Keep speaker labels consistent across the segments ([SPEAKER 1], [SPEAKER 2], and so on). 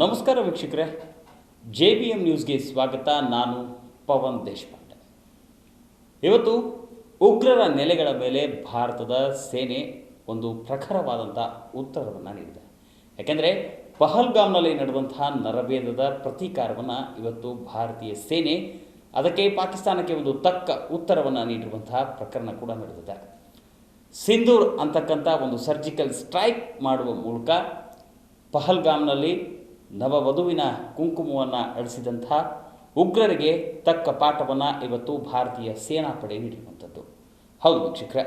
[SPEAKER 1] ನಮಸ್ಕಾರ ವೀಕ್ಷಕರೇ. J B M ನ್ಯೂಸ್ಗೆ ಸ್ವಾಗತ. ನಾನು ಪವನ್ ದೇಶಪಾಂಡೆ. ಇವತ್ತು ಉಗ್ರರ ನೆಲೆಗಳ ಮೇಲೆ ಭಾರತದ ಸೇನೆ ಒಂದು ಪ್ರಖರವಾದಂಥ ಉತ್ತರವನ್ನು ನೀಡಿದೆ. ಯಾಕೆಂದರೆ ಪಹಲ್ಗಾಮ್ನಲ್ಲಿ ನಡೆದಂತಹ ನರಭೇದದ ಪ್ರತೀಕಾರವನ್ನು ಇವತ್ತು ಭಾರತೀಯ ಸೇನೆ, ಅದಕ್ಕೆ ಪಾಕಿಸ್ತಾನಕ್ಕೆ ಒಂದು ತಕ್ಕ ಉತ್ತರವನ್ನು ನೀಡಿರುವಂತಹ ಪ್ರಕರಣ ಕೂಡ ನಡೆದಿದೆ. ಸಿಂಧೂರ್ ಅಂತಕ್ಕಂಥ ಒಂದು ಸರ್ಜಿಕಲ್ ಸ್ಟ್ರೈಕ್ ಮಾಡುವ ಮೂಲಕ ಪಹಲ್ಗಾಮ್ನಲ್ಲಿ ನವವಧುವಿನ ಕುಂಕುಮವನ್ನು ಅಳಿಸಿದಂಥ ಉಗ್ರರಿಗೆ ತಕ್ಕ ಪಾಠವನ್ನು ಇವತ್ತು ಭಾರತೀಯ ಸೇನಾಪಡೆ ನೀಡಿರುವಂಥದ್ದು. ಹೌದು ವೀಕ್ಷಕರೇ,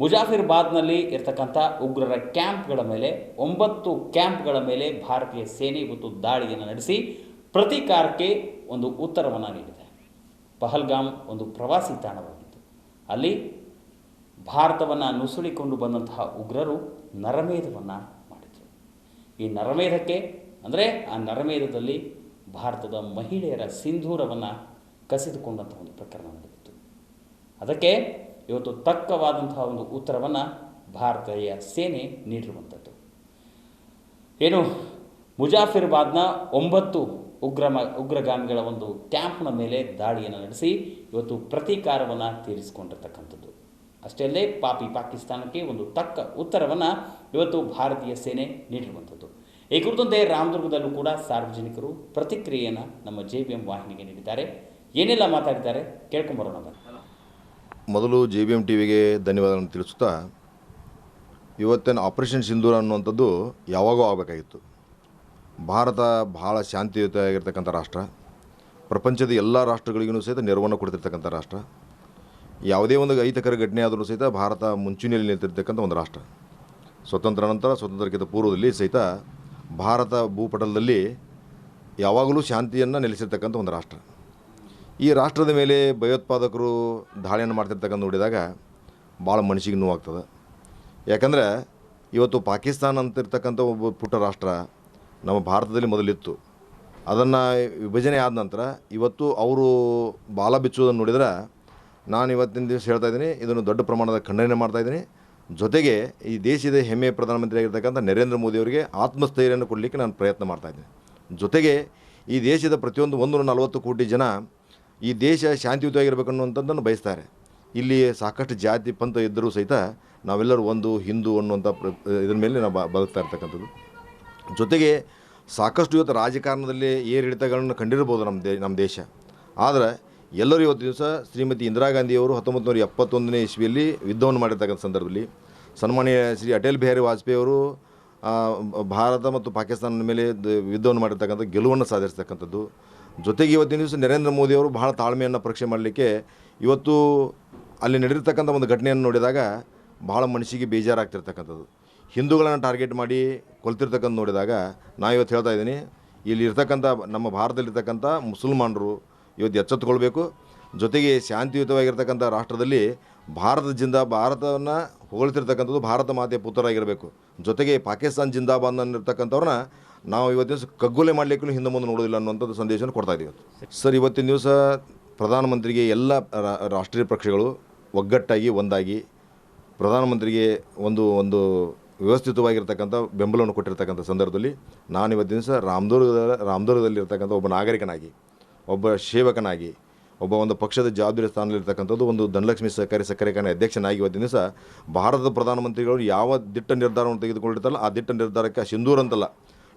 [SPEAKER 1] ಮುಜಾಫಿರ್ಬಾದ್ನಲ್ಲಿ ಇರತಕ್ಕಂಥ ಉಗ್ರರ ಕ್ಯಾಂಪ್ಗಳ ಮೇಲೆ, ಒಂಬತ್ತು ಕ್ಯಾಂಪ್ಗಳ ಮೇಲೆ ಭಾರತೀಯ ಸೇನೆ ಇವತ್ತು ದಾಳಿಯನ್ನು ನಡೆಸಿ ಪ್ರತೀಕಾರಕ್ಕೆ ಒಂದು ಉತ್ತರವನ್ನು ನೀಡಿದೆ. ಪಹಲ್ಗಾಮ್ ಒಂದು ಪ್ರವಾಸಿ ತಾಣವಾಗಿತ್ತು. ಅಲ್ಲಿ ಭಾರತವನ್ನು ನುಸುಳಿಕೊಂಡು ಬಂದಂತಹ ಉಗ್ರರು ನರಮೇಧವನ್ನು ಮಾಡಿದರು. ಈ ನರಮೇಧಕ್ಕೆ ಅಂದರೆ ಆ ನರಮೇಧದಲ್ಲಿ ಭಾರತದ ಮಹಿಳೆಯರ ಸಿಂಧೂರವನ್ನು ಕಸಿದುಕೊಂಡಂಥ ಒಂದು ಪ್ರಕರಣ ನಡೆದಿತ್ತು. ಅದಕ್ಕೆ ಇವತ್ತು ತಕ್ಕವಾದಂತಹ ಒಂದು ಉತ್ತರವನ್ನು ಭಾರತೀಯ ಸೇನೆ ನೀಡಿರುವಂಥದ್ದು ಏನು, ಮುಜಾಫಿರ್ಬಾದ್ನ ಒಂಬತ್ತು ಉಗ್ರಮ ಉಗ್ರಗಾಮಿಗಳ ಒಂದು ಕ್ಯಾಂಪ್ನ ಮೇಲೆ ದಾಳಿಯನ್ನು ನಡೆಸಿ ಇವತ್ತು ಪ್ರತೀಕಾರವನ್ನು ತೀರಿಸಿಕೊಂಡಿರ್ತಕ್ಕಂಥದ್ದು. ಅಷ್ಟೇ ಅಲ್ಲದೆ ಪಾಪಿ ಪಾಕಿಸ್ತಾನಕ್ಕೆ ಒಂದು ತಕ್ಕ ಉತ್ತರವನ್ನು ಇವತ್ತು ಭಾರತೀಯ ಸೇನೆ ನೀಡಿರುವಂಥದ್ದು ಈ ಕುರಿತಂತೆ ರಾಮದುರ್ಗದಲ್ಲೂ ಕೂಡ ಸಾರ್ವಜನಿಕರು ಪ್ರತಿಕ್ರಿಯೆಯನ್ನು ನಮ್ಮ ಜೆ ಬಿ ಎಂ ವಾಹಿನಿಗೆ ನೀಡಿದ್ದಾರೆ. ಏನೆಲ್ಲ ಮಾತಾಡಿದ್ದಾರೆ ಕೇಳ್ಕೊಂಬರೋಣ ಬನ್ನಿ.
[SPEAKER 2] ಮೊದಲು ಜೆ ಬಿ ಎಂ ಟಿ ವಿಗೆ ಧನ್ಯವಾದಗಳನ್ನು ತಿಳಿಸುತ್ತಾ, ಇವತ್ತಿನ ಆಪರೇಷನ್ ಸಿಂಧೂರ ಅನ್ನುವಂಥದ್ದು ಯಾವಾಗೋ ಆಗಬೇಕಾಗಿತ್ತು. ಭಾರತ ಬಹಳ ಶಾಂತಿಯುತವಾಗಿರ್ತಕ್ಕಂಥ ರಾಷ್ಟ್ರ. ಪ್ರಪಂಚದ ಎಲ್ಲ ರಾಷ್ಟ್ರಗಳಿಗೂ ಸಹಿತ ನೆರವನ್ನು ಕೊಡ್ತಿರ್ತಕ್ಕಂಥ ರಾಷ್ಟ್ರ. ಯಾವುದೇ ಒಂದು ಅಹಿತಕರ ಘಟನೆ ಆದರೂ ಸಹಿತ ಭಾರತ ಮುಂಚೂಣಿಯಲ್ಲಿ ನಿಂತಿರ್ತಕ್ಕಂಥ ಒಂದು ರಾಷ್ಟ್ರ. ಸ್ವತಂತ್ರ ನಂತರ ಸ್ವತಂತ್ರಕ್ಕಿಂತ ಪೂರ್ವದಲ್ಲಿ ಸಹಿತ ಭಾರತ ಭೂಪಟಲದಲ್ಲಿ ಯಾವಾಗಲೂ ಶಾಂತಿಯನ್ನು ನೆಲೆಸಿರ್ತಕ್ಕಂಥ ಒಂದು ರಾಷ್ಟ್ರ. ಈ ರಾಷ್ಟ್ರದ ಮೇಲೆ ಭಯೋತ್ಪಾದಕರು ದಾಳಿಯನ್ನು ಮಾಡ್ತಿರ್ತಕ್ಕಂಥ ನೋಡಿದಾಗ ಭಾಳ ಮನಸ್ಸಿಗೆ ನೋವಾಗ್ತದೆ. ಯಾಕಂದರೆ ಇವತ್ತು ಪಾಕಿಸ್ತಾನ ಅಂತಿರ್ತಕ್ಕಂಥ ಒಬ್ಬ ಪುಟ್ಟ ರಾಷ್ಟ್ರ ನಮ್ಮ ಭಾರತದಲ್ಲಿ ಮೊದಲಿತ್ತು. ಅದನ್ನು ವಿಭಜನೆ ಆದ ನಂತರ ಇವತ್ತು ಅವರು ಬಾಲ ಬಿಚ್ಚುವುದನ್ನು ನೋಡಿದ್ರೆ ನಾನು ಇವತ್ತಿನ ದಿವಸ ಹೇಳ್ತಾ ಇದ್ದೀನಿ, ಇದನ್ನು ದೊಡ್ಡ ಪ್ರಮಾಣದ ಖಂಡನೆ ಮಾಡ್ತಾ ಇದ್ದೀನಿ. ಜೊತೆಗೆ ಈ ದೇಶದ ಹೆಮ್ಮೆಯ ಪ್ರಧಾನಮಂತ್ರಿ ಆಗಿರ್ತಕ್ಕಂಥ ನರೇಂದ್ರ ಮೋದಿ ಅವರಿಗೆ ಆತ್ಮಸ್ಥೈರ್ಯವನ್ನು ಕೊಡಲಿಕ್ಕೆ ನಾನು ಪ್ರಯತ್ನ ಮಾಡ್ತಾ ಇದ್ದೀನಿ. ಜೊತೆಗೆ ಈ ದೇಶದ ಪ್ರತಿಯೊಂದು ಒಂದು ನಲವತ್ತು ಕೋಟಿ ಜನ ಈ ದೇಶ ಶಾಂತಿಯುತವಾಗಿರ್ಬೇಕು ಅನ್ನುವಂಥದ್ದನ್ನು ಬಯಸ್ತಾರೆ. ಇಲ್ಲಿ ಸಾಕಷ್ಟು ಜಾತಿ ಪಂಥ ಇದ್ದರೂ ಸಹಿತ ನಾವೆಲ್ಲರೂ ಒಂದು ಹಿಂದೂ ಅನ್ನುವಂಥ ಪ್ರ, ಇದ್ರ ಮೇಲೆ ನಾವು ಬದುಕ್ತಾ ಇರ್ತಕ್ಕಂಥದ್ದು. ಜೊತೆಗೆ ಸಾಕಷ್ಟು ಇವತ್ತು ರಾಜಕಾರಣದಲ್ಲಿ ಏರಿಳಿತಗಳನ್ನು ಕಂಡಿರ್ಬೋದು ನಮ್ಮ ದೇ, ನಮ್ಮ ದೇಶ. ಆದರೆ ಎಲ್ಲರೂ ಇವತ್ತು ದಿವಸ ಶ್ರೀಮತಿ ಇಂದಿರಾ ಗಾಂಧಿಯವರು ಹತ್ತೊಂಬತ್ತು ನೂರ ಎಪ್ಪತ್ತೊಂದನೇ ಇಸ್ವಿಯಲ್ಲಿ ಯುದ್ಧವನ್ನು ಮಾಡಿರ್ತಕ್ಕಂಥ ಸಂದರ್ಭದಲ್ಲಿ ಸನ್ಮಾನ್ಯ ಶ್ರೀ ಅಟಲ್ ಬಿಹಾರಿ ವಾಜಪೇಯಿ ಅವರು ಭಾರತ ಮತ್ತು ಪಾಕಿಸ್ತಾನದ ಮೇಲೆ ಯುದ್ಧವನ್ನು ಮಾಡಿರ್ತಕ್ಕಂಥ ಗೆಲುವನ್ನು ಸಾಧಿಸ್ತಕ್ಕಂಥದ್ದು. ಜೊತೆಗೆ ಇವತ್ತಿನ ದಿವಸ ನರೇಂದ್ರ ಮೋದಿಯವರು ಬಹಳ ತಾಳ್ಮೆಯನ್ನು ಪರೀಕ್ಷೆ ಮಾಡಲಿಕ್ಕೆ ಇವತ್ತು ಅಲ್ಲಿ ನಡೆದಿರ್ತಕ್ಕಂಥ ಒಂದು ಘಟನೆಯನ್ನು ನೋಡಿದಾಗ ಬಹಳ ಮನಸ್ಸಿಗೆ ಬೇಜಾರಾಗ್ತಿರ್ತಕ್ಕಂಥದ್ದು. ಹಿಂದೂಗಳನ್ನು ಟಾರ್ಗೆಟ್ ಮಾಡಿ ಕೊಲ್ತಿರ್ತಕ್ಕಂಥ ನೋಡಿದಾಗ ನಾ ಇವತ್ತು ಹೇಳ್ತಾ ಇದ್ದೀನಿ ಇಲ್ಲಿ ಇರ್ತಕ್ಕಂಥ ನಮ್ಮ ಭಾರತದಲ್ಲಿರ್ತಕ್ಕಂಥ ಮುಸಲ್ಮಾನರು ಇವತ್ತು ಎಚ್ಚೆತ್ತುಕೊಳ್ಬೇಕು. ಜೊತೆಗೆ ಶಾಂತಿಯುತವಾಗಿರ್ತಕ್ಕಂಥ ರಾಷ್ಟ್ರದಲ್ಲಿ ಭಾರತ ಜಿಂದ ಭಾರತವನ್ನು ಹೊಗಳ್ತಿರ್ತಕ್ಕಂಥದ್ದು ಭಾರತ ಮಾತೆಯ ಪುತ್ರರಾಗಿರಬೇಕು. ಜೊತೆಗೆ ಪಾಕಿಸ್ತಾನ ಜಿಂದಾಬಾದ್ ಅನ್ನಿರ್ತಕ್ಕಂಥವ್ರನ್ನ ನಾವು ಇವತ್ತಿನ ದಿವಸ ಕಗ್ಗೊಲೆ ಮಾಡಲಿಕ್ಕೂ ಹಿಂದೆ ಮುಂದೆ ನೋಡೋದಿಲ್ಲ ಅನ್ನುವಂಥದ್ದು ಸಂದೇಶವನ್ನು ಕೊಡ್ತಾ ಇದ್ದೀವಿ ಸರ್, ಇವತ್ತಿನ ದಿವಸ ಪ್ರಧಾನಮಂತ್ರಿಗೆ ಎಲ್ಲ ರಾಷ್ಟ್ರೀಯ ಪಕ್ಷಗಳು ಒಗ್ಗಟ್ಟಾಗಿ, ಒಂದಾಗಿ ಪ್ರಧಾನಮಂತ್ರಿಗೆ ಒಂದು ಒಂದು ವ್ಯವಸ್ಥಿತವಾಗಿರ್ತಕ್ಕಂಥ ಬೆಂಬಲವನ್ನು ಕೊಟ್ಟಿರ್ತಕ್ಕಂಥ ಸಂದರ್ಭದಲ್ಲಿ ನಾನು ಇವತ್ತಿನ ದಿವಸ ರಾಮದುರ್ಗದ, ರಾಮದುರ್ಗದಲ್ಲಿರ್ತಕ್ಕಂಥ ಒಬ್ಬ ನಾಗರಿಕನಾಗಿ ಒಬ್ಬ ಸೇವಕನಾಗಿ ಒಬ್ಬ ಒಂದು ಪಕ್ಷದ ಜವಾಬ್ದಾರಿ ಸ್ಥಾನದಲ್ಲಿರ್ತಕ್ಕಂಥದ್ದು ಒಂದು ಧನಲಕ್ಷ್ಮಿ ಸಹಕಾರಿ ಸಕ್ಕರೆ ಕಾರ್ಯ ಅಧ್ಯಕ್ಷನಾಗಿ ಇವತ್ತಿನ ದಿವಸ ಭಾರತದ ಪ್ರಧಾನಮಂತ್ರಿಗಳು ಯಾವ ದಿಟ್ಟ ನಿರ್ಧಾರವನ್ನು ತೆಗೆದುಕೊಂಡಿರ್ತಾರಲ್ಲ ಆ ದಿಟ್ಟ ನಿರ್ಧಾರಕ್ಕೆ ಆ ಸಿಂಧೂರ್ ಅಂತಲ್ಲ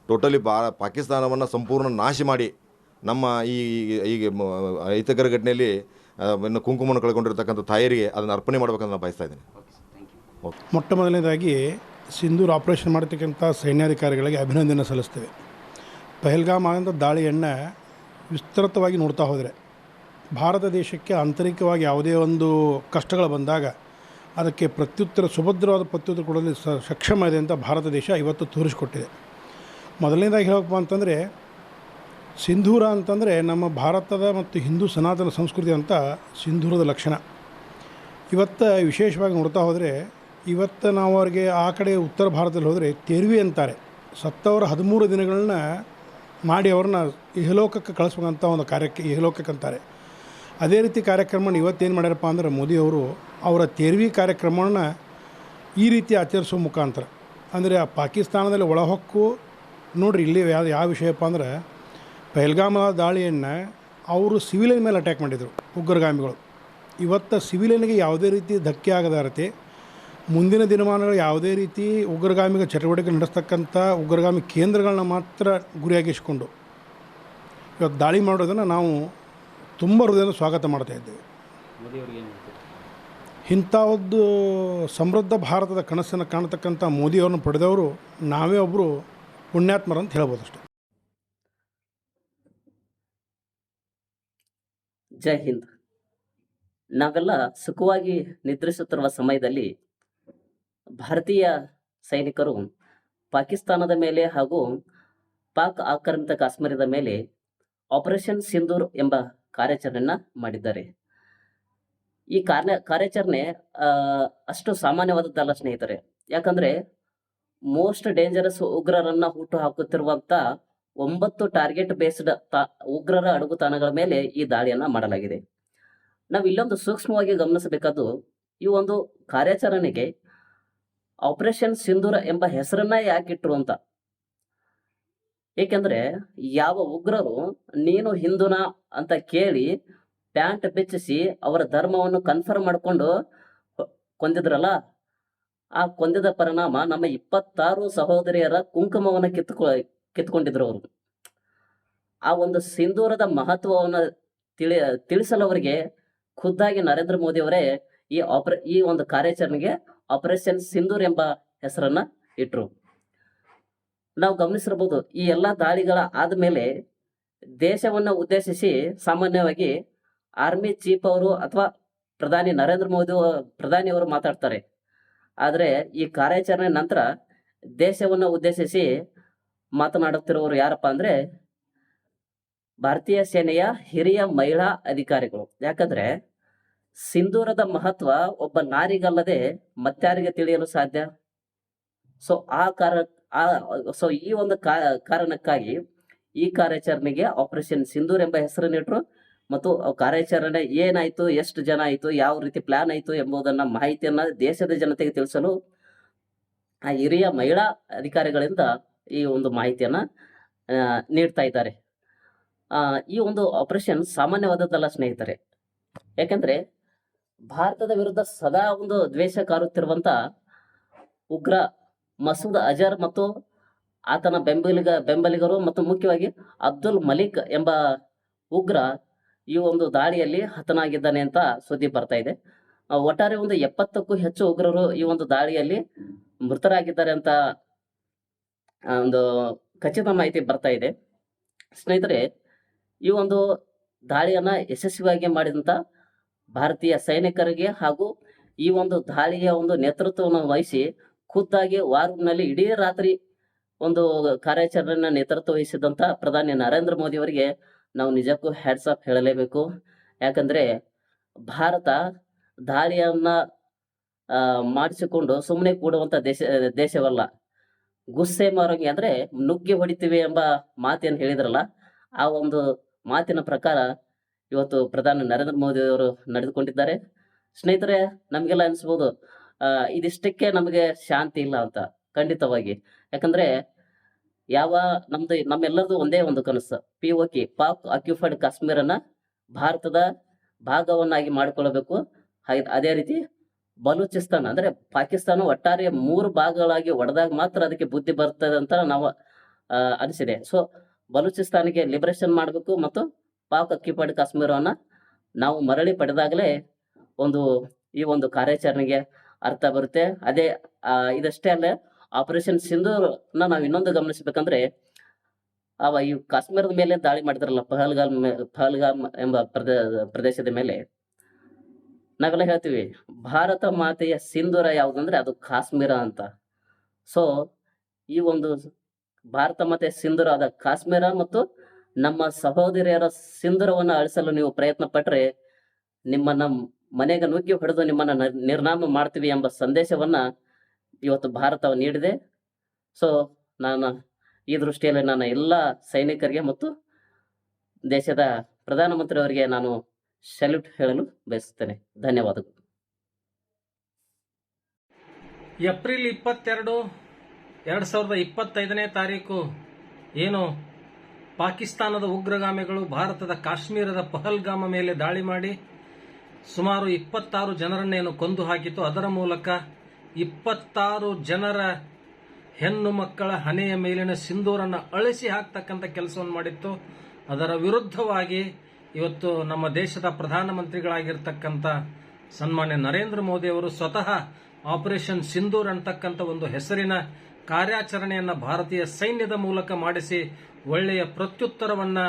[SPEAKER 2] ಟೋಟಲಿ ಬಾ ಪಾಕಿಸ್ತಾನವನ್ನು ಸಂಪೂರ್ಣ ನಾಶ ಮಾಡಿ ನಮ್ಮ ಈ ಈ- ಈಗ ಮ- ಅಹಿತಕರ ಘಟನೆಯಲ್ಲಿ ಇನ್ನು ಕುಂಕುಮವನ್ನು ಕಳ್ಕೊಂಡಿರ್ತಕ್ಕಂಥ ತಾಯರಿಗೆ ಅದನ್ನು ಅರ್ಪಣೆ ಮಾಡಬೇಕಂತ ನಾನು ಬಯಸ್ತಾ ಇದ್ದೀನಿ. ಓಕೆ
[SPEAKER 3] ಮೊಟ್ಟ ಮೊದಲನೇದಾಗಿ ಸಿಂಧೂರ್ ಆಪರೇಷನ್ ಮಾಡತಕ್ಕಂಥ ಸೈನ್ಯಾಧಿಕಾರಿಗಳಿಗೆ ಅಭಿನಂದನೆ ಸಲ್ಲಿಸ್ತೇವೆ. ಪಹಲ್ಗಾಮ್ ಆಗಂಥ ದಾಳಿಯನ್ನು ವಿಸ್ತೃತವಾಗಿ ನೋಡ್ತಾ ಹೋದರೆ, ಭಾರತ ದೇಶಕ್ಕೆ ಆಂತರಿಕವಾಗಿ ಯಾವುದೇ ಒಂದು ಕಷ್ಟಗಳು ಬಂದಾಗ ಅದಕ್ಕೆ ಪ್ರತ್ಯುತ್ತರ, ಸುಭದ್ರವಾದ ಪ್ರತ್ಯುತ್ತರ ಕೊಡಲು ಸಕ್ಷಮ ಇದೆ ಅಂತ ಭಾರತ ದೇಶ ಇವತ್ತು ತೋರಿಸಿಕೊಟ್ಟಿದೆ. ಮೊದಲನೇದಾಗಿ ಹೇಳಪ್ಪ ಅಂತಂದರೆ, ಸಿಂಧೂರ ಅಂತಂದರೆ ನಮ್ಮ ಭಾರತದ ಮತ್ತು ಹಿಂದೂ ಸನಾತನ ಸಂಸ್ಕೃತಿ ಅಂತ ಸಿಂಧೂರದ ಲಕ್ಷಣ. ಇವತ್ತು ವಿಶೇಷವಾಗಿ ನೋಡ್ತಾ ಹೋದರೆ, ಇವತ್ತು ನಾವು ಅವ್ರಿಗೆ ಆ ಕಡೆ ಉತ್ತರ ಭಾರತದಲ್ಲಿ ಹೋದರೆ, ತೆರ್ವಿ ಅಂತಾರೆ. ಸತ್ತವರ ಹದಿಮೂರು ದಿನಗಳನ್ನ ಮಾಡಿ ಅವ್ರನ್ನ ಇಹಲೋಕಕ್ಕೆ ಕಳಿಸ್ಬೇಕಂತ ಒಂದು ಕಾರ್ಯಕ್ಕೆ, ಇಹಲೋಕಕ್ಕೆ ಅಂತಾರೆ. ಅದೇ ರೀತಿ ಕಾರ್ಯಕ್ರಮನ ಇವತ್ತೇನು ಮಾಡ್ಯಾರಪ್ಪ ಅಂದ್ರೆ ಮೋದಿಯವರು ಅವರ ತೆರವಿ ಕಾರ್ಯಕ್ರಮವನ್ನು ಈ ರೀತಿ ಆಚರಿಸೋ ಮುಖಾಂತರ. ಅಂದರೆ ಆ ಪಾಕಿಸ್ತಾನದಲ್ಲಿ ಒಳಹೊಕ್ಕು ನೋಡ್ರಿ, ಇಲ್ಲಿ ಯಾವ ಯಾವ ವಿಷಯಪ್ಪ ಅಂದ್ರೆ ಪೆಹಲ್ಗಾಮ ದಾಳಿಯನ್ನು ಅವರು ಸಿವಿಲಿಯನ್ ಮೇಲೆ ಅಟ್ಯಾಕ್ ಮಾಡಿದರು ಉಗ್ರಗಾಮಿಗಳು. ಇವತ್ತು ಸಿವಿಲಿಯನ್ಗೆ ಯಾವುದೇ ರೀತಿ ಧಕ್ಕೆ ಆಗದ ರೀತಿ ಮುಂದಿನ ದಿನಮಾನಗಳು ಯಾವುದೇ ರೀತಿ ಉಗ್ರಗಾಮಿಗ ಚಟುವಟಿಕೆ ನಡೆಸ್ತಕ್ಕಂಥ ಉಗ್ರಗಾಮಿ ಕೇಂದ್ರಗಳನ್ನ ಮಾತ್ರ ಗುರಿಯಾಗಿಸಿಕೊಂಡು ಇವತ್ತು ದಾಳಿ ಮಾಡೋದನ್ನು ನಾವು ತುಂಬ ಹೃದಯದ ಸ್ವಾಗತ ಮಾಡ್ತಾ ಇದ್ದೇವೆ. ಇಂಥವದ್ದು ಒಂದು ಸಮೃದ್ಧ ಭಾರತದ ಕನಸನ್ನು ಕಾಣತಕ್ಕಂಥ ಮೋದಿಯವ್ರನ್ನ ಪಡೆದವರು ನಾವೇ ಒಬ್ಬರು ಪುಣ್ಯಾತ್ಮರ ಅಂತ ಹೇಳ್ಬೋದು ಅಷ್ಟೆ.
[SPEAKER 4] ಜೈ ಹಿಂದ್. ನಾವೆಲ್ಲ ಸುಖವಾಗಿ ನಿದ್ರಿಸುತ್ತಿರುವ ಸಮಯದಲ್ಲಿ ಭಾರತೀಯ ಸೈನಿಕರು ಪಾಕಿಸ್ತಾನದ ಮೇಲೆ ಹಾಗೂ ಪಾಕ್ ಆಕ್ರಮಿತ ಕಾಶ್ಮೀರದ ಮೇಲೆ ಆಪರೇಷನ್ ಸಿಂಧೂರ್ ಎಂಬ ಕಾರ್ಯಾಚರಣೆಯನ್ನ ಮಾಡಿದ್ದಾರೆ. ಈ ಕಾರ್ಯ ಕಾರ್ಯಾಚರಣೆ ಅಷ್ಟು ಸಾಮಾನ್ಯವಾದದ್ದಲ್ಲ ಸ್ನೇಹಿತರೆ. ಯಾಕಂದ್ರೆ ಮೋಸ್ಟ್ ಡೇಂಜರಸ್ ಉಗ್ರರನ್ನ ಹುಟ್ಟು ಹಾಕುತ್ತಿರುವಂತ ಒಂಬತ್ತು ಟಾರ್ಗೆಟ್ ಬೇಸ್ಡ್ ಉಗ್ರರ ಅಡುಗು ತಾಣಗಳ ಮೇಲೆ ಈ ದಾಳಿಯನ್ನ ಮಾಡಲಾಗಿದೆ. ನಾವು ಇಲ್ಲೊಂದು ಸೂಕ್ಷ್ಮವಾಗಿ ಗಮನಿಸಬೇಕಾದ್ದು ಈ ಒಂದು ಕಾರ್ಯಾಚರಣೆಗೆ ಆಪರೇಷನ್ ಸಿಂಧೂರ ಎಂಬ ಹೆಸರನ್ನ ಯಾಕಿಟ್ರು ಅಂತ? ಏಕೆಂದ್ರೆ ಯಾವ ಉಗ್ರರು ನೀನು ಹಿಂದುನ ಅಂತ ಕೇಳಿ ಪ್ಯಾಂಟ್ ಬೆಚ್ಚಿಸಿ ಅವರ ಧರ್ಮವನ್ನು ಕನ್ಫರ್ಮ್ ಮಾಡಿಕೊಂಡು ಕೊಂದಿದ್ರಲ್ಲ, ಆ ಕೊಂದಿದ ಪರಿಣಾಮ ನಮ್ಮ ಇಪ್ಪತ್ತಾರು ಸಹೋದರಿಯರ ಕುಂಕುಮವನ್ನು ಕಿತ್ಕೊ, ಕಿತ್ಕೊಂಡಿದ್ರು ಅವರು. ಆ ಒಂದು ಸಿಂಧೂರದ ಮಹತ್ವವನ್ನು ತಿಳಿ, ತಿಳಿಸಲು ಅವರಿಗೆ ಖುದ್ದಾಗಿ ನರೇಂದ್ರ ಮೋದಿ ಅವರೇ ಈ ಆಪರೇ ಈ ಒಂದು ಕಾರ್ಯಾಚರಣೆಗೆ ಆಪರೇಷನ್ ಸಿಂಧೂರ್ ಎಂಬ ಹೆಸರನ್ನ ಇಟ್ರು. ನಾವು ಗಮನಿಸಿರಬಹುದು, ಈ ಎಲ್ಲಾ ದಾಳಿಗಳ ಆದ್ಮೇಲೆ ದೇಶವನ್ನ ಉದ್ದೇಶಿಸಿ ಸಾಮಾನ್ಯವಾಗಿ ಆರ್ಮಿ ಚೀಫ್ ಅವರು ಅಥವಾ ಪ್ರಧಾನಿ ನರೇಂದ್ರ ಮೋದಿ ಪ್ರಧಾನಿ ಅವರು ಮಾತಾಡ್ತಾರೆ. ಆದರೆ ಈ ಕಾರ್ಯಾಚರಣೆ ನಂತರ ದೇಶವನ್ನ ಉದ್ದೇಶಿಸಿ ಮಾತನಾಡುತ್ತಿರುವವರು ಯಾರಪ್ಪ ಅಂದ್ರೆ ಭಾರತೀಯ ಸೇನೆಯ ಹಿರಿಯ ಮಹಿಳಾ ಅಧಿಕಾರಿಗಳು. ಯಾಕಂದ್ರೆ ಸಿಂಧೂರದ ಮಹತ್ವ ಒಬ್ಬ ನಾರಿಗಲ್ಲದೆ ಮತ್ತಾರಿಗೆ ತಿಳಿಯಲು ಸಾಧ್ಯ? ಸೊ ಆ ಕಾರ, ಆ ಸೊ ಈ ಒಂದು ಕಾರಣಕ್ಕಾಗಿ ಈ ಕಾರ್ಯಾಚರಣೆಗೆ ಆಪರೇಷನ್ ಸಿಂಧೂರ್ ಎಂಬ ಹೆಸರನ್ನಿಟ್ರು ಮತ್ತು ಕಾರ್ಯಾಚರಣೆ ಏನಾಯ್ತು, ಎಷ್ಟು ಜನ ಆಯಿತು, ಯಾವ ರೀತಿ ಪ್ಲಾನ್ ಆಯಿತು ಎಂಬುದನ್ನ ಮಾಹಿತಿಯನ್ನ ದೇಶದ ಜನತೆಗೆ ತಿಳಿಸಲು ಆ ಹಿರಿಯ ಮಹಿಳಾ ಅಧಿಕಾರಿಗಳಿಂದ ಈ ಒಂದು ಮಾಹಿತಿಯನ್ನ ನೀಡ್ತಾ ಇದ್ದಾರೆ. ಈ ಒಂದು ಆಪರೇಷನ್ ಸಾಮಾನ್ಯವಾದದ್ದಲ್ಲ ಸ್ನೇಹಿತರೆ. ಯಾಕಂದ್ರೆ ಭಾರತದ ವಿರುದ್ಧ ಸದಾ ಒಂದು ದ್ವೇಷ ಕಾರುತ್ತಿರುವಂತ ಉಗ್ರ ಮಸೂದ್ ಅಜರ್ ಮತ್ತು ಆತನ ಬೆಂಬಲಿಗ, ಬೆಂಬಲಿಗರು ಮತ್ತು ಮುಖ್ಯವಾಗಿ ಅಬ್ದುಲ್ ಮಲಿಕ್ ಎಂಬ ಉಗ್ರ ಈ ಒಂದು ದಾಳಿಯಲ್ಲಿ ಹತನಾಗಿದ್ದಾನೆ ಅಂತ ಸುದ್ದಿ ಬರ್ತಾ ಇದೆ. ಒಟ್ಟಾರೆ ಒಂದು ಎಪ್ಪತ್ತಕ್ಕೂ ಹೆಚ್ಚು ಉಗ್ರರು ಈ ಒಂದು ದಾಳಿಯಲ್ಲಿ ಮೃತರಾಗಿದ್ದಾರೆ ಅಂತ ಒಂದು ಖಚಿತ ಮಾಹಿತಿ ಬರ್ತಾ ಇದೆ. ಸ್ನೇಹಿತರೆ, ಈ ಒಂದು ದಾಳಿಯನ್ನ ಯಶಸ್ವಿಯಾಗಿ ಮಾಡಿದಂತ ಭಾರತೀಯ ಸೈನಿಕರಿಗೆ ಹಾಗೂ ಈ ಒಂದು ದಾಳಿಯ ಒಂದು ನೇತೃತ್ವವನ್ನು ವಹಿಸಿ ಖುದ್ದಾಗಿ ವಾರೂಮ್ನಲ್ಲಿ ಇಡೀ ರಾತ್ರಿ ಒಂದು ಕಾರ್ಯಾಚರಣೆಯನ್ನು ನೇತೃತ್ವ ವಹಿಸಿದಂಥ ಪ್ರಧಾನಿ ನರೇಂದ್ರ ಮೋದಿ ಅವರಿಗೆ ನಾವು ನಿಜಕ್ಕೂ ಹ್ಯಾಟ್ಸ್ ಆಫ್ ಹೇಳಲೇಬೇಕು. ಯಾಕಂದ್ರೆ ಭಾರತ ದಾಳಿಯನ್ನ ಮಾಡಿಸಿಕೊಂಡು ಸುಮ್ಮನೆ ಕೂಡುವಂತ ದೇಶ, ದೇಶವಲ್ಲ. ಗುಸ್ಸೆ ಮಾರೋಂಗೆ ಅಂದ್ರೆ ನುಗ್ಗಿ ಹೊಡಿತೀವಿ ಎಂಬ ಮಾತೇನು ಹೇಳಿದ್ರಲ್ಲ, ಆ ಒಂದು ಮಾತಿನ ಪ್ರಕಾರ ಇವತ್ತು ಪ್ರಧಾನಿ ನರೇಂದ್ರ ಮೋದಿ ಅವರು ನಡೆದುಕೊಂಡಿದ್ದಾರೆ. ಸ್ನೇಹಿತರೆ, ನಮಗೆಲ್ಲ ಅನಿಸ್ಬೋದು ಇದಿಷ್ಟಕ್ಕೆ ನಮಗೆ ಶಾಂತಿ ಇಲ್ಲ ಅಂತ, ಖಂಡಿತವಾಗಿ. ಯಾಕಂದ್ರೆ, ಯಾವ ನಮ್ದು, ನಮ್ಮೆಲ್ಲರದು ಒಂದೇ ಒಂದು ಕನಸು ಪಿ ಕೆ ಪಾಕ್ ಆಕ್ಯುಫೈಡ್ ಕಾಶ್ಮೀರನ ಭಾರತದ ಭಾಗವನ್ನಾಗಿ ಮಾಡಿಕೊಳ್ಳಬೇಕು. ಹಾಗೆ ಅದೇ ರೀತಿ ಬಲೂಚಿಸ್ತಾನ, ಅಂದ್ರೆ ಪಾಕಿಸ್ತಾನ ಒಟ್ಟಾರೆ ಮೂರು ಭಾಗಗಳಾಗಿ ಒಡೆದಾಗ ಮಾತ್ರ ಅದಕ್ಕೆ ಬುದ್ಧಿ ಬರ್ತದೆ ಅಂತ ನಾವು ಅನಿಸಿದೆ. ಸೊ ಬಲೂಚಿಸ್ತಾನಿಗೆ ಲಿಬರೇಷನ್ ಮಾಡಬೇಕು ಮತ್ತು ಪಾಕ್ ಆಕ್ಯುಪೈಡ್ ಕಾಶ್ಮೀರವನ್ನು ನಾವು ಮರಳಿ ಪಡೆದಾಗಲೇ ಒಂದು ಈ ಒಂದು ಕಾರ್ಯಾಚರಣೆಗೆ ಅರ್ಥ ಬರುತ್ತೆ. ಅದೇ ಇದಷ್ಟೇ ಅಲ್ಲ ಆಪರೇಷನ್ ಸಿಂಧೂರ್ನ ನಾವು ಇನ್ನೊಂದು ಗಮನಿಸಬೇಕಂದ್ರೆ, ಅವ ಈ ಕಾಶ್ಮೀರದ ಮೇಲೆ ದಾಳಿ ಮಾಡಿದ್ರಲ್ಲ, ಪಹಲ್ಗಾಮ್ ಪಹಲ್ಗಾಮ್ ಎಂಬ ಪ್ರದೇ, ಪ್ರದೇಶದ ಮೇಲೆ. ನಾವೆಲ್ಲ ಹೇಳ್ತೀವಿ, ಭಾರತ ಮಾತೆಯ ಸಿಂಧೂರ ಯಾವುದಂದ್ರೆ ಅದು ಕಾಶ್ಮೀರ ಅಂತ. ಸೊ ಈ ಒಂದು ಭಾರತ ಮಾತೆಯ ಸಿಂಧೂರ ಆದ ಕಾಶ್ಮೀರ ಮತ್ತು ನಮ್ಮ ಸಹೋದರಿಯರ ಸಿಂಧುರವನ್ನು ಅಳಿಸಲು ನೀವು ಪ್ರಯತ್ನ ಪಟ್ಟರೆ ನಿಮ್ಮನ್ನ ಮನೆಗೆ ನುಗ್ಗಿ ಹೊಡೆದು ನಿಮ್ಮನ್ನ ನಿರ್ನಾಮ ಮಾಡ್ತೀವಿ ಎಂಬ ಸಂದೇಶವನ್ನ ಇವತ್ತು ಭಾರತ ನೀಡಿದೆ. ಸೊ ನಾನು ಈ ದೃಷ್ಟಿಯಲ್ಲಿ ನನ್ನ ಎಲ್ಲ ಸೈನಿಕರಿಗೆ ಮತ್ತು ದೇಶದ ಪ್ರಧಾನಮಂತ್ರಿ ಅವರಿಗೆ ನಾನು ಸಲ್ಯೂಟ್ ಹೇಳಲು ಬಯಸುತ್ತೇನೆ. ಧನ್ಯವಾದಗಳು.
[SPEAKER 5] ಏಪ್ರಿಲ್ ಇಪ್ಪತ್ತೆರಡು, ಎರಡು ಸಾವಿರದ ಇಪ್ಪತ್ತೈದನೇ ತಾರೀಕು, ಏನು? ಪಾಕಿಸ್ತಾನದ ಉಗ್ರಗಾಮಿಗಳು ಭಾರತದ ಕಾಶ್ಮೀರದ ಪಹಲ್ಗಾಮ ಮೇಲೆ ದಾಳಿ ಮಾಡಿ ಸುಮಾರು ಇಪ್ಪತ್ತಾರು ಜನರನ್ನೇನು ಕೊಂದು ಹಾಕಿತು ಅದರ ಮೂಲಕ ಇಪ್ಪತ್ತಾರು ಜನರ ಹೆಣ್ಣು ಮಕ್ಕಳ ಹಣೆಯ ಮೇಲಿನ ಸಿಂಧೂರನ್ನು ಅಳಿಸಿ ಹಾಕ್ತಕ್ಕಂಥ ಕೆಲಸವನ್ನು ಮಾಡಿತ್ತು. ಅದರ ವಿರುದ್ಧವಾಗಿ ಇವತ್ತು ನಮ್ಮ ದೇಶದ ಪ್ರಧಾನಮಂತ್ರಿಗಳಾಗಿರ್ತಕ್ಕಂಥ ಸನ್ಮಾನ್ಯ ನರೇಂದ್ರ ಮೋದಿ ಅವರು ಸ್ವತಃ ಆಪರೇಷನ್ ಸಿಂಧೂರ್ ಅಂತಕ್ಕಂಥ ಒಂದು ಹೆಸರಿನ ಕಾರ್ಯಾಚರಣೆಯನ್ನು ಭಾರತೀಯ ಸೈನ್ಯದ ಮೂಲಕ ಮಾಡಿಸಿ ಒಳ್ಳೆಯ ಪ್ರತ್ಯುತ್ತರವನ್ನ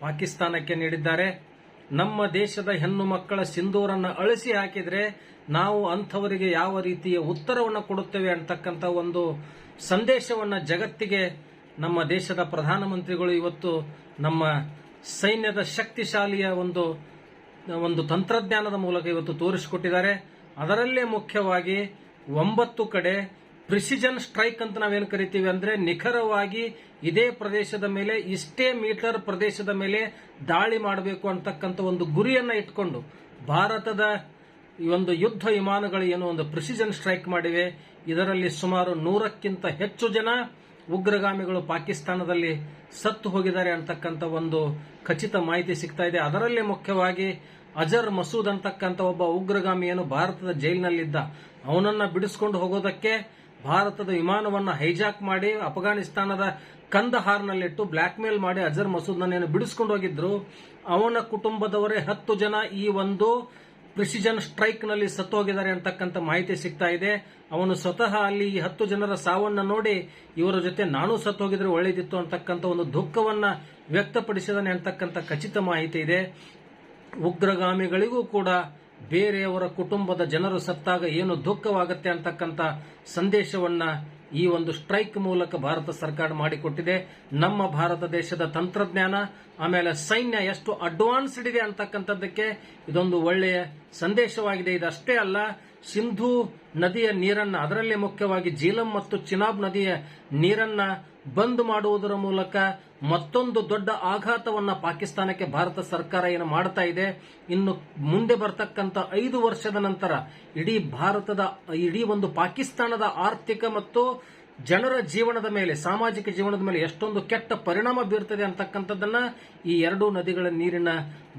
[SPEAKER 5] ಪಾಕಿಸ್ತಾನಕ್ಕೆ ನೀಡಿದ್ದಾರೆ. ನಮ್ಮ ದೇಶದ ಹೆಣ್ಣು ಮಕ್ಕಳ ಸಿಂಧೂರನ್ನು ಅಳಿಸಿ ಹಾಕಿದ್ರೆ ನಾವು ಅಂಥವರಿಗೆ ಯಾವ ರೀತಿಯ ಉತ್ತರವನ್ನು ಕೊಡುತ್ತೇವೆ ಅಂತಕ್ಕಂಥ ಒಂದು ಸಂದೇಶವನ್ನು ಜಗತ್ತಿಗೆ ನಮ್ಮ ದೇಶದ ಪ್ರಧಾನಮಂತ್ರಿಗಳು ಇವತ್ತು ನಮ್ಮ ಸೈನ್ಯದ ಶಕ್ತಿಶಾಲಿಯ ಒಂದು ಒಂದು ತಂತ್ರಜ್ಞಾನದ ಮೂಲಕ ಇವತ್ತು ತೋರಿಸಿಕೊಟ್ಟಿದ್ದಾರೆ. ಅದರಲ್ಲೇ ಮುಖ್ಯವಾಗಿ ಒಂಬತ್ತು ಕಡೆ ಪ್ರಿಸಿಜನ್ ಸ್ಟ್ರೈಕ್ ಅಂತ ನಾವೇನು ಕರಿತೀವಿ ಅಂದ್ರೆ ನಿಖರವಾಗಿ ಇದೇ ಪ್ರದೇಶದ ಮೇಲೆ, ಇಷ್ಟೇ ಮೀಟರ್ ಪ್ರದೇಶದ ಮೇಲೆ ದಾಳಿ ಮಾಡಬೇಕು ಅಂತಕ್ಕಂಥ ಒಂದು ಗುರಿಯನ್ನ ಇಟ್ಕೊಂಡು ಭಾರತದ ಈ ಒಂದು ಯುದ್ಧ ವಿಮಾನಗಳು ಏನು ಒಂದು ಪ್ರಿಸಿಜನ್ ಸ್ಟ್ರೈಕ್ ಮಾಡಿವೆ. ಇದರಲ್ಲಿ ಸುಮಾರು ನೂರಕ್ಕಿಂತ ಹೆಚ್ಚು ಜನ ಉಗ್ರಗಾಮಿಗಳು ಪಾಕಿಸ್ತಾನದಲ್ಲಿ ಸತ್ತು ಹೋಗಿದ್ದಾರೆ ಅಂತಕ್ಕಂಥ ಒಂದು ಖಚಿತ ಮಾಹಿತಿ ಸಿಗ್ತಾ ಇದೆ. ಅದರಲ್ಲಿ ಮುಖ್ಯವಾಗಿ ಅಜರ್ ಮಸೂದ್ ಅಂತಕ್ಕಂಥ ಒಬ್ಬ ಉಗ್ರಗಾಮಿ ಏನು ಭಾರತದ ಜೈಲಿನಲ್ಲಿದ್ದ, ಅವನನ್ನ ಬಿಡಿಸ್ಕೊಂಡು ಹೋಗೋದಕ್ಕೆ ಭಾರತದ ವಿಮಾನವನ್ನು ಹೈಜಾಕ್ ಮಾಡಿ ಅಫ್ಘಾನಿಸ್ತಾನದ ಕಂದಹಾರ್ನಲ್ಲಿಟ್ಟು ಬ್ಲಾಕ್ ಮೇಲ್ ಮಾಡಿ ಅಜರ್ ನನ್ನ ಬಿಡಿಸಿಕೊಂಡು ಹೋಗಿದ್ರು ಅವನ ಕುಟುಂಬದವರೇ ಹತ್ತು ಜನ ಈ ಒಂದು ಪ್ರಿಸಿಜನ್ ಸ್ಟ್ರೈಕ್ನಲ್ಲಿ ಸತ್ತು ಹೋಗಿದ್ದಾರೆ ಅಂತಕ್ಕಂಥ ಮಾಹಿತಿ ಸಿಗ್ತಾ ಇದೆ. ಅವನು ಸ್ವತಃ ಅಲ್ಲಿ ಈ ಹತ್ತು ಜನರ ಸಾವನ್ನ ನೋಡಿ ಇವರ ಜೊತೆ ನಾನು ಸತ್ತು ಹೋಗಿದ್ರೆ ಒಳ್ಳೇದಿತ್ತು ಅಂತಕ್ಕಂಥ ಒಂದು ದುಃಖವನ್ನ ವ್ಯಕ್ತಪಡಿಸಿದಾನೆ ಅಂತಕ್ಕಂಥ ಖಚಿತ ಮಾಹಿತಿ ಇದೆ. ಉಗ್ರಗಾಮಿಗಳಿಗೂ ಕೂಡ ಬೇರೆಯವರ ಕುಟುಂಬದ ಜನರು ಸತ್ತಾಗ ಏನು ದುಃಖವಾಗುತ್ತೆ ಅಂತಕ್ಕಂಥ ಸಂದೇಶವನ್ನ ಈ ಒಂದು ಸ್ಟ್ರೈಕ್ ಮೂಲಕ ಭಾರತ ಸರ್ಕಾರ ಮಾಡಿಕೊಟ್ಟಿದೆ. ನಮ್ಮ ಭಾರತ ದೇಶದ ತಂತ್ರಜ್ಞಾನ, ಆಮೇಲೆ ಸೈನ್ಯ ಎಷ್ಟು ಅಡ್ವಾನ್ಸ್ಡ್ ಇದೆ ಅಂತಕ್ಕಂಥದ್ದಕ್ಕೆ ಇದೊಂದು ಒಳ್ಳೆಯ ಸಂದೇಶವಾಗಿದೆ. ಇದಷ್ಟೇ ಅಲ್ಲ ಸಿಂಧೂ ನದಿಯ ನೀರನ್ನ, ಅದರಲ್ಲೇ ಮುಖ್ಯವಾಗಿ ಜೀಲಂ ಮತ್ತು ಚಿನಾಬ್ ನದಿಯ ನೀರನ್ನ ಬಂದ್ ಮಾಡುವುದರ ಮೂಲಕ ಮತ್ತೊಂದು ದೊಡ್ಡ ಆಘಾತವನ್ನ ಪಾಕಿಸ್ತಾನಕ್ಕೆ ಭಾರತ ಸರ್ಕಾರ ಏನು ಮಾಡ್ತಾ ಇದೆ, ಇನ್ನು ಮುಂದೆ ಬರ್ತಕ್ಕಂಥ ಐದು ವರ್ಷದ ನಂತರ ಇಡೀ ಭಾರತದ, ಇಡೀ ಒಂದು ಪಾಕಿಸ್ತಾನದ ಆರ್ಥಿಕ ಮತ್ತು ಜನರ ಜೀವನದ ಮೇಲೆ, ಸಾಮಾಜಿಕ ಜೀವನದ ಮೇಲೆ ಎಷ್ಟೊಂದು ಕೆಟ್ಟ ಪರಿಣಾಮ ಬೀರ್ತದೆ ಅಂತಕ್ಕಂಥದ್ದನ್ನ ಈ ಎರಡೂ ನದಿಗಳ ನೀರಿನ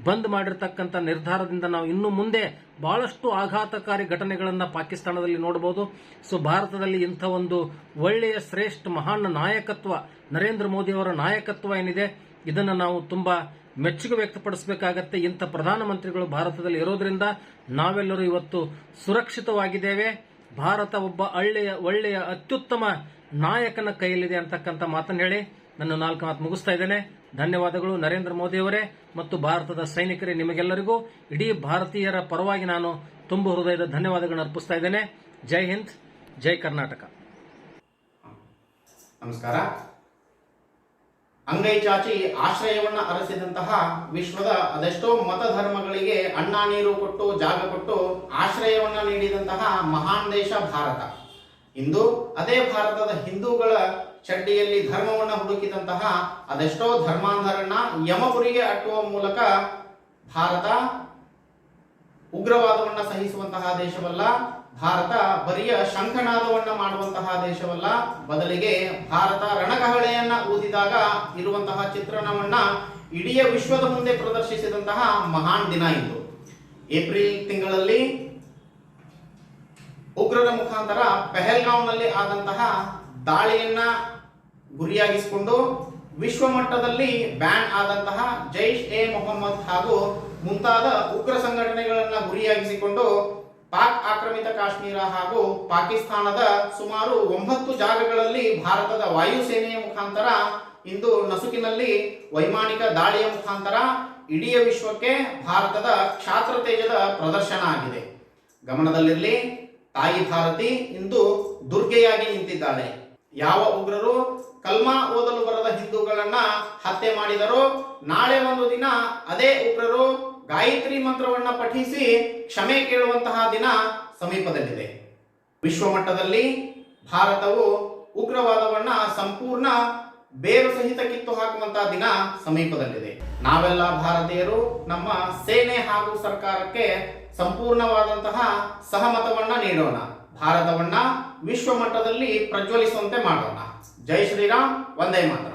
[SPEAKER 5] ಬಂದ್ ಮಾಡಿರ್ತಕ್ಕಂಥ ನಿರ್ಧಾರದಿಂದ ನಾವು ಇನ್ನು ಮುಂದೆ ಬಹಳಷ್ಟು ಆಘಾತಕಾರಿ ಘಟನೆಗಳನ್ನು ಪಾಕಿಸ್ತಾನದಲ್ಲಿ ನೋಡಬಹುದು ಸೊ, ಭಾರತದಲ್ಲಿ ಇಂಥ ಒಂದು ಒಳ್ಳೆಯ, ಶ್ರೇಷ್ಠ, ಮಹಾನ್ ನಾಯಕತ್ವ, ನರೇಂದ್ರ ಮೋದಿ ಅವರ ನಾಯಕತ್ವ ಏನಿದೆ, ಇದನ್ನು ನಾವು ತುಂಬಾ ಮೆಚ್ಚುಗೆ ವ್ಯಕ್ತಪಡಿಸಬೇಕಾಗತ್ತೆ. ಇಂಥ ಪ್ರಧಾನಮಂತ್ರಿಗಳು ಭಾರತದಲ್ಲಿ ಇರೋದ್ರಿಂದ ನಾವೆಲ್ಲರೂ ಇವತ್ತು ಸುರಕ್ಷಿತವಾಗಿದ್ದೇವೆ. ಭಾರತ ಒಬ್ಬ ಒಳ್ಳೆಯ ಒಳ್ಳೆಯ ಅತ್ಯುತ್ತಮ ನಾಯಕನ ಕೈಯಲ್ಲಿದೆ ಅಂತಕ್ಕಂಥ ಮಾತನ್ನು ಹೇಳಿ ನನ್ನ ನಾಲ್ಕು ಮಾತು ಮುಗಿಸ್ತಾ ಇದ್ದೇನೆ. ಧನ್ಯವಾದಗಳು ನರೇಂದ್ರ ಮೋದಿ ಅವರೇ ಮತ್ತು ಭಾರತದ ಸೈನಿಕರೇ ನಿಮಗೆಲ್ಲರಿಗೂ. ಇಡೀ ಭಾರತೀಯರ ಪರವಾಗಿ ನಾನು ತುಂಬ ಹೃದಯದ ಧನ್ಯವಾದಗಳನ್ನು ಅರ್ಪಿಸ್ತಾ ಇದ್ದೇನೆ. ಜೈ ಹಿಂದ್, ಜೈ ಕರ್ನಾಟಕ.
[SPEAKER 6] ನಮಸ್ಕಾರ. ಅಂಗೈ ಚಾಚಿ ಆಶ್ರಯವನ್ನ ಅರಸಿದಂತಹ ವಿಶ್ವದ ಅದೆಷ್ಟೋ ಮತಧರ್ಮಗಳಿಗೆ ಅಣ್ಣ ನೀರು ಕೊಟ್ಟು, ಜಾಗ ಕೊಟ್ಟು ಆಶ್ರಯವನ್ನ ನೀಡಿದಂತಹ ಮಹಾನ್ ದೇಶ ಭಾರತ. ಇಂದು ಅದೇ ಭಾರತದ ಹಿಂದೂಗಳ ಚಡ್ಡಿಯಲ್ಲಿ ಧರ್ಮವನ್ನ ಹುಡುಕಿದಂತಹ ಅದೆಷ್ಟೋ ಧರ್ಮಾಂಧರನ್ನ ಯಮಪುರಿಗೆ ಅಟ್ಟುವ ಮೂಲಕ ಭಾರತ ಉಗ್ರವಾದವನ್ನ ಸಹಿಸುವಂತಹ ದೇಶವಲ್ಲ, ಭಾರತ ಬರಿಯ ಶಂಖನಾದವನ್ನ ಮಾಡುವಂತಹ ದೇಶವಲ್ಲ. ಬದಲಿಗೆ ಭಾರತ ರಣಕಹಳೆಯನ್ನ ಊದಿದಾಗ ಇರುವಂತಹ ಚಿತ್ರಣವನ್ನ ಇಡೀ ವಿಶ್ವದ ಮುಂದೆ ಪ್ರದರ್ಶಿಸಿದಂತಹ ಮಹಾನ್ ದಿನ ಇದು. ಏಪ್ರಿಲ್ ತಿಂಗಳಲ್ಲಿ ಉಗ್ರರ ಮುಖಾಂತರ ಪೆಹಲ್ಗಾಂವ್ನಲ್ಲಿ ಆದಂತಹ ದಾಳಿಯನ್ನ ಗುರಿಯಾಗಿಸಿಕೊಂಡು ವಿಶ್ವ ಮಟ್ಟದಲ್ಲಿ ಬ್ಯಾನ್ ಆದಂತಹ ಜೈಷ್ ಎ ಮೊಹಮ್ಮದ್ ಹಾಗೂ ಮುಂತಾದ ಉಗ್ರ ಸಂಘಟನೆಗಳನ್ನ ಗುರಿಯಾಗಿಸಿಕೊಂಡು ಪಾಕ್ ಆಕ್ರಮಿತ ಕಾಶ್ಮೀರ ಹಾಗೂ ಪಾಕಿಸ್ತಾನದ ಸುಮಾರು ಒಂಬತ್ತು ಜಾಗಗಳಲ್ಲಿ ಭಾರತದ ವಾಯುಸೇನೆಯ ಮುಖಾಂತರ ಇಂದು ನಸುಕಿನಲ್ಲಿ ವೈಮಾನಿಕ ದಾಳಿಯ ಮುಖಾಂತರ ಇಡೀ ವಿಶ್ವಕ್ಕೆ ಭಾರತದ ಕ್ಷಾತ್ರ ತೇಜದ ಪ್ರದರ್ಶನ ಆಗಿದೆ. ಗಮನದಲ್ಲಿರಲಿ, ತಾಯಿ ಭಾರತಿ ಇಂದು ದುರ್ಗೆಯಾಗಿ ನಿಂತಿದ್ದಾಳೆ. ಯಾವ ಉಗ್ರರು ಕಲ್ಮಾ ಓದಲು ಬರದ ಹಿಂದೂಗಳನ್ನ ಹತ್ಯೆ ಮಾಡಿದರೋ, ನಾಳೆ ಒಂದು ದಿನ ಅದೇ ಉಗ್ರರು ಗಾಯತ್ರಿ ಮಂತ್ರವನ್ನ ಪಠಿಸಿ ಕ್ಷಮೆ ಕೇಳುವಂತಹ ದಿನ ಸಮೀಪದಲ್ಲಿದೆ. ವಿಶ್ವ ಮಟ್ಟದಲ್ಲಿ ಭಾರತವು ಉಗ್ರವಾದವನ್ನ ಸಂಪೂರ್ಣ ಬೇರು ಸಹಿತ ಕಿತ್ತು ಹಾಕುವಂತಹ ದಿನ ಸಮೀಪದಲ್ಲಿದೆ. ನಾವೆಲ್ಲ ಭಾರತೀಯರು ನಮ್ಮ ಸೇನೆ ಹಾಗೂ ಸರ್ಕಾರಕ್ಕೆ ಸಂಪೂರ್ಣವಾದಂತಹ ಸಹಮತವನ್ನ ನೀಡೋಣ. ಭಾರತವನ್ನ ವಿಶ್ವ ಮಟ್ಟದಲ್ಲಿ ಪ್ರಜ್ವಲಿಸುವಂತೆ ಮಾಡೋಣ. ಜೈ ಶ್ರೀರಾಮ್, ವಂದೇ ಮಾತರಂ.